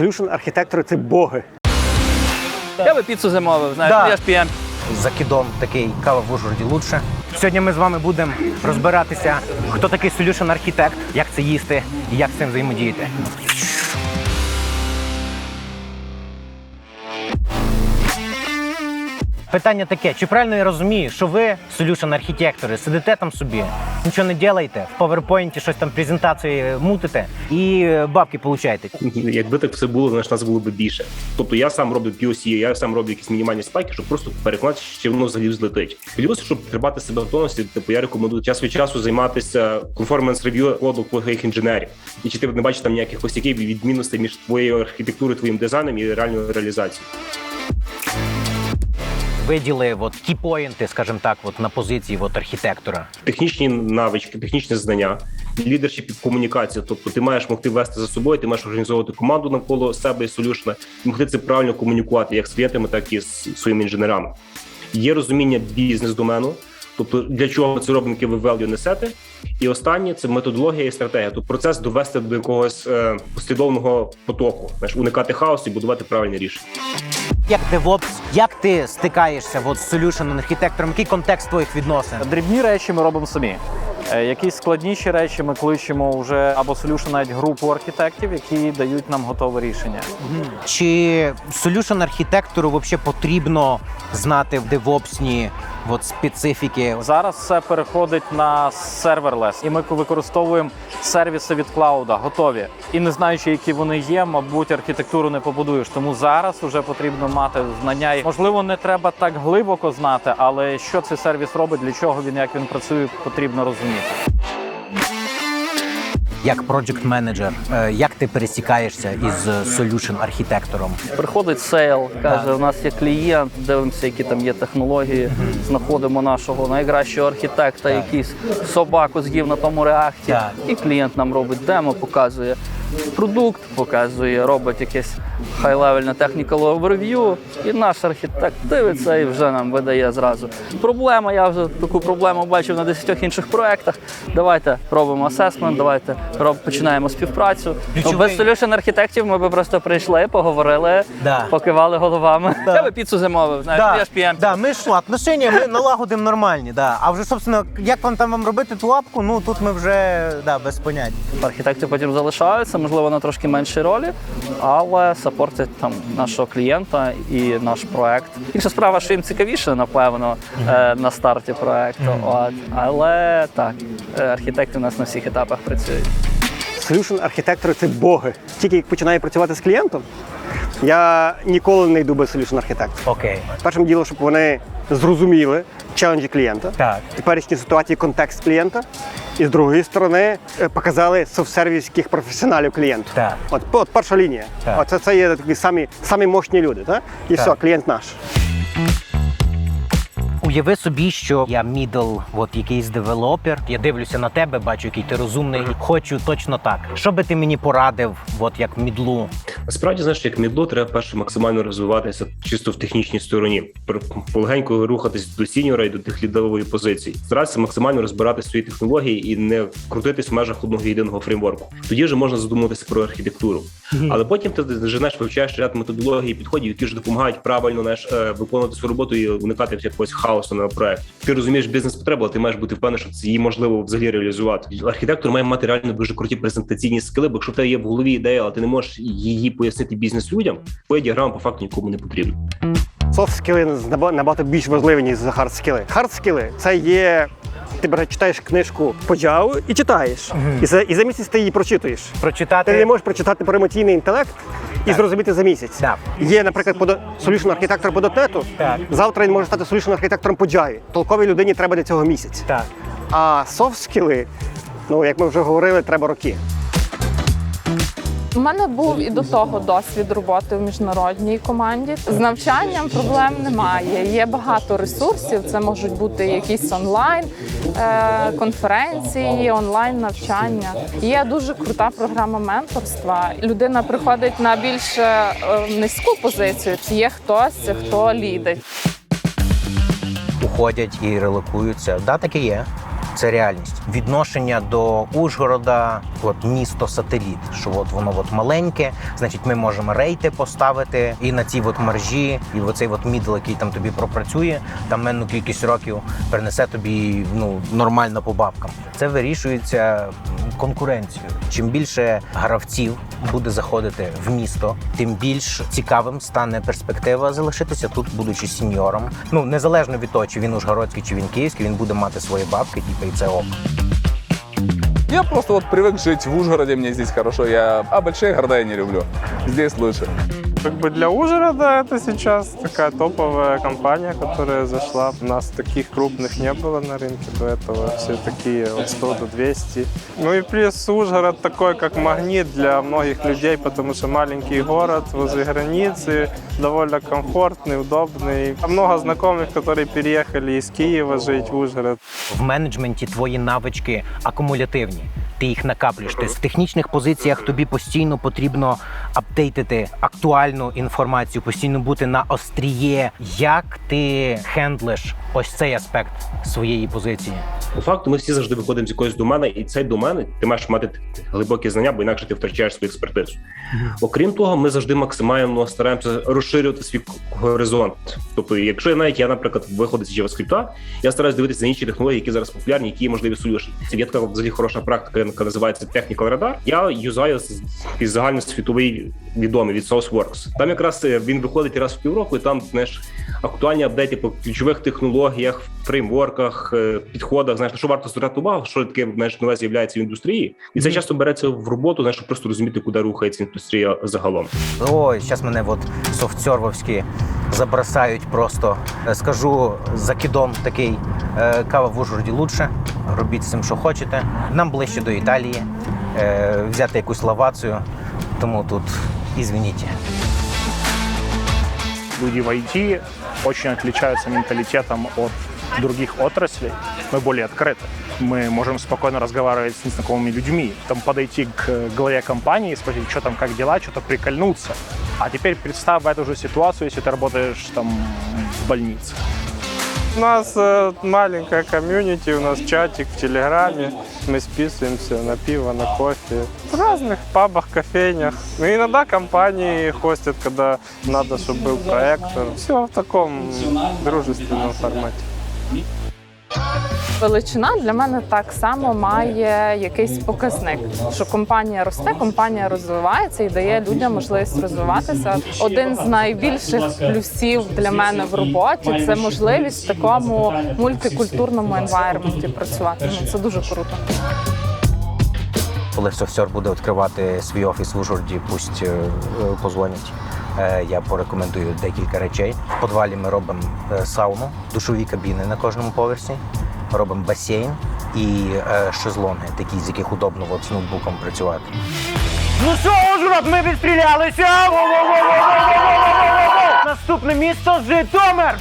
Solution архітектори це боги. Я би піцу замовив, знаєш, Да. я ж п'єм. Закидом такий кава в Ужгороді лучше. Сьогодні ми з вами будемо розбиратися, хто такий solution архітект, як це їсти і як з цим взаємодіяти. Питання таке: чи правильно я розумію, що ви, solution архітектори, сидите там собі, нічого не робите, в PowerPoint щось там презентації мутите і е, бабки получаєте? Якби так все було, значить нас було б більше. Тобто я сам роблю POC, я сам роблю якісь мінімальні спайки, щоб просто переконатися, що воно взагалі взлетить. Плюс, щоб тримати себе в тонусі, типу я рекомендую час від часу займатися конформанс рев'ю коду твоїх інженерів. І чи ти не бачиш там ніяких косяків і відмінностей між твоєю архітектурою, твоїм дизайном і реальною реалізацією. Виділи от кіпоінти, скажімо так, от на позиції от архітектора. Технічні навички, технічні знання, лідершіп і комунікація. Тобто ти маєш могти вести за собою, ти маєш організовувати команду навколо себе і солюшна, і могти це правильно комунікувати як з клієнтами, так і з своїми інженерами. Є розуміння бізнес-домену, тобто для чого це робимо, яке ви value несете. І останнє це методологія і стратегія. Тобто процес довести до якогось е, послідовного потоку, знаєш, уникати хаосу і будувати правильні рішення. Як DevOps, як ти стикаєшся от, з solution архітектором? Який контекст твоїх відносин? Дрібні речі ми робимо самі. Е, Якісь складніші речі ми кличемо вже або solution навіть групу архітектів, які дають нам готове рішення. Чи solution архітектору взагалі потрібно знати в DevOps от, специфіки? Зараз все переходить на серверлес, і ми використовуємо сервіси від клауда, готові. І не знаючи, які вони є, мабуть, архітектуру не побудуєш. Тому зараз вже потрібно мати знання. І, Можливо, не треба так глибоко знати, але що цей сервіс робить, для чого він, як він працює, потрібно розуміти. Як project менеджер, як ти пересікаєшся із solution архітектором? Приходить сейл, каже, у нас є клієнт, дивимося, які там є технології, знаходимо нашого найкращого архітекта, якийсь собаку з'їв на тому реакті, і клієнт нам робить демо, показує продукт, показує, робить якесь хай-левельне technical overview, і наш архітект дивиться і вже нам видає зразу. Проблема, я вже таку проблему бачив на 10 інших проєктах. Давайте робимо асесмент, давайте роб, починаємо співпрацю. Ну, Ключовий- без solution архітектів ми би просто прийшли, поговорили, Да. покивали головами. Я би піцу замовив, знаєш, я ж п'єм. да, ми ж отношення ми налагодимо нормальні. Да. А вже, собственно, як вам там вам робити ту апку, ну тут ми вже да, без понять. Архітекти потім залишаються, можливо, на трошки меншій ролі, але сапортять там нашого клієнта і наш проект. Інша справа, що їм цікавіше, напевно, е, на старті проекту. От. Але так, е, архітекти у нас на всіх етапах працюють. Solution архітектори це боги. Тільки як починаю працювати з клієнтом, я ніколи не йду без solution архітектора. Окей. Першим ділом, щоб вони зрозуміли челенджі клієнта, Так. теперішні ситуації, контекст клієнта, і з другої сторони е, показали софт-сервіських професіоналів клієнту. Так. От, от перша лінія. Так. Оце це є такі самі, самі мощні люди. Так? І Так. все, клієнт наш. Уяви собі, що я мідл, от якийсь девелопер. Я дивлюся на тебе, бачу, який ти розумний. Хочу точно так. Що би ти мені порадив, от як мідлу? Насправді, знаєш, як мідло, треба перше максимально розвиватися чисто в технічній стороні, полегенько рухатись до сіньора і до тих лідової позиції. Старатися максимально розбирати свої технології і не крутитись в межах одного єдиного фреймворку. Тоді вже можна задумуватися про архітектуру. Але потім ти женеш, вивчаєш ряд методологій підходів, які ж допомагають правильно знаєш, е, виконувати свою роботу і уникати якогось хаосу на проект. Ти розумієш бізнес-потребу, але ти маєш бути впевнений, що це її можливо взагалі реалізувати. Архітектор має мати реально дуже круті презентаційні скили, бо якщо в тебе є в голові ідея, але ти не можеш її пояснити бізнес людям, твоя діаграма по факту нікому не потрібна. Софт скіли наба- набагато більш важливі, ніж хард скіли. Хард скіли це є. Ти бере- читаєш книжку по Java і читаєш. І, за, і за місяць ти її прочитуєш. Ти не можеш прочитати про емоційний інтелект і зрозуміти за місяць. Так. Є, наприклад, по solution архітектор по .NET, Так. завтра він може стати solution архітектором по Java. Толковій людині треба для цього місяць. так. А софт скіли, ну як ми вже говорили, треба роки. У мене був і до того досвід роботи в міжнародній команді. З навчанням проблем немає. Є багато ресурсів. Це можуть бути якісь онлайн конференції, онлайн навчання. Є дуже крута програма менторства. Людина приходить на більш е, низьку позицію. Є хтось, хто лідить. Уходять і релокуються. Да, таке є. Це реальність. Відношення до Ужгорода, от місто сателіт, що от воно от маленьке, значить, ми можемо рейти поставити і на цій от маржі, і оцей от мідл, який там тобі пропрацює, там менну кількість років принесе тобі ну нормально по бабкам. Це вирішується конкуренцією. Чим більше гравців буде заходити в місто, тим більш цікавим стане перспектива залишитися тут, будучи сіньором. Ну незалежно від того, чи він ужгородський, чи він київський, він буде мати свої бабки, типу, целом. Я просто вот привык жить в Ужгороде, мне здесь хорошо. Я а большие города я не люблю. Здесь лучше. Как бы для Ужгорода это сейчас такая топовая компания, которая зашла. У нас таких крупных не было на рынке до этого. Все такие от 100 до 200. Ну и плюс Ужгород такой, как магнит для многих людей, потому что маленький город возле границы, довольно комфортный, удобный. Много знакомых, которые переехали из Киева жить в Ужгород. В менеджменті твої навички акумулятивні. Ти їх накаплюєш. Тобто в технічних позиціях тобі постійно потрібно апдейтити актуальну інформацію, постійно бути на остріє. Як ти хендлиш ось цей аспект своєї позиції? По факту, ми всі завжди виходимо з якоїсь домени, і цей домен ти маєш мати глибокі знання, бо інакше ти втрачаєш свою експертизу. Окрім того, ми завжди максимально стараємося розширювати свій горизонт. Тобто, якщо я навіть я, наприклад, виходить з JavaScript, я стараюсь дивитися на інші технології, які зараз популярні, які є можливі солюшні. Це є така взагалі хороша практика, яка називається Technical Radar. Я юзаю із загальносвітовий відомий від SourceWorks. Там якраз е, він виходить раз в півроку, і там знаєш актуальні апдейти по ключових технологіях, фреймворках, е, підходах. Знаєш, на що варто звертати увагу, що таке знаєш, нове з'являється в індустрії, і це часто береться в роботу, знаєш, щоб просто розуміти, куди рухається індустрія загалом. Ой, зараз мене от софтсервовські забросають просто. Е, Скажу закидон такий. Кава в Ужгороді лучше. Робіть з цим, що хочете. Нам ближче до Італії. е, Взяти якусь лавацію. Тому тут ізвініть. люди в IT очень отличаются менталитетом от других отраслей. Мы более открыты. Мы можем спокойно разговаривать с незнакомыми людьми, там подойти к главе компании и спросить, что там, как дела, что-то прикольнуться. А теперь представь эту же ситуацию, если ты работаешь там в больнице. У нас э, маленькая комьюнити, у нас чатик в Телеграме. Мы списываемся на пиво, на кофе. В разных пабах, кофейнях. Ну, иногда компании хостят, когда надо, чтобы был проектор. Все в таком дружественном формате. Величина для мене так само має якийсь показник, що компанія росте, компанія розвивається і дає людям можливість розвиватися. Один з найбільших плюсів для мене в роботі це можливість в такому мультикультурному енвайрменті працювати. Ну це дуже круто. Коли софтсер буде відкривати свій офіс в Ужгороді, пусть е, е, позвонять. Е, Я порекомендую декілька речей. В подвалі ми робимо сауну, душові кабіни на кожному поверсі, робимо басейн і е, шезлонги, такі, з яких удобно от, з ноутбуком працювати. Ну що, Ужгород, ми відстрілялися! Наступне місто Житомир!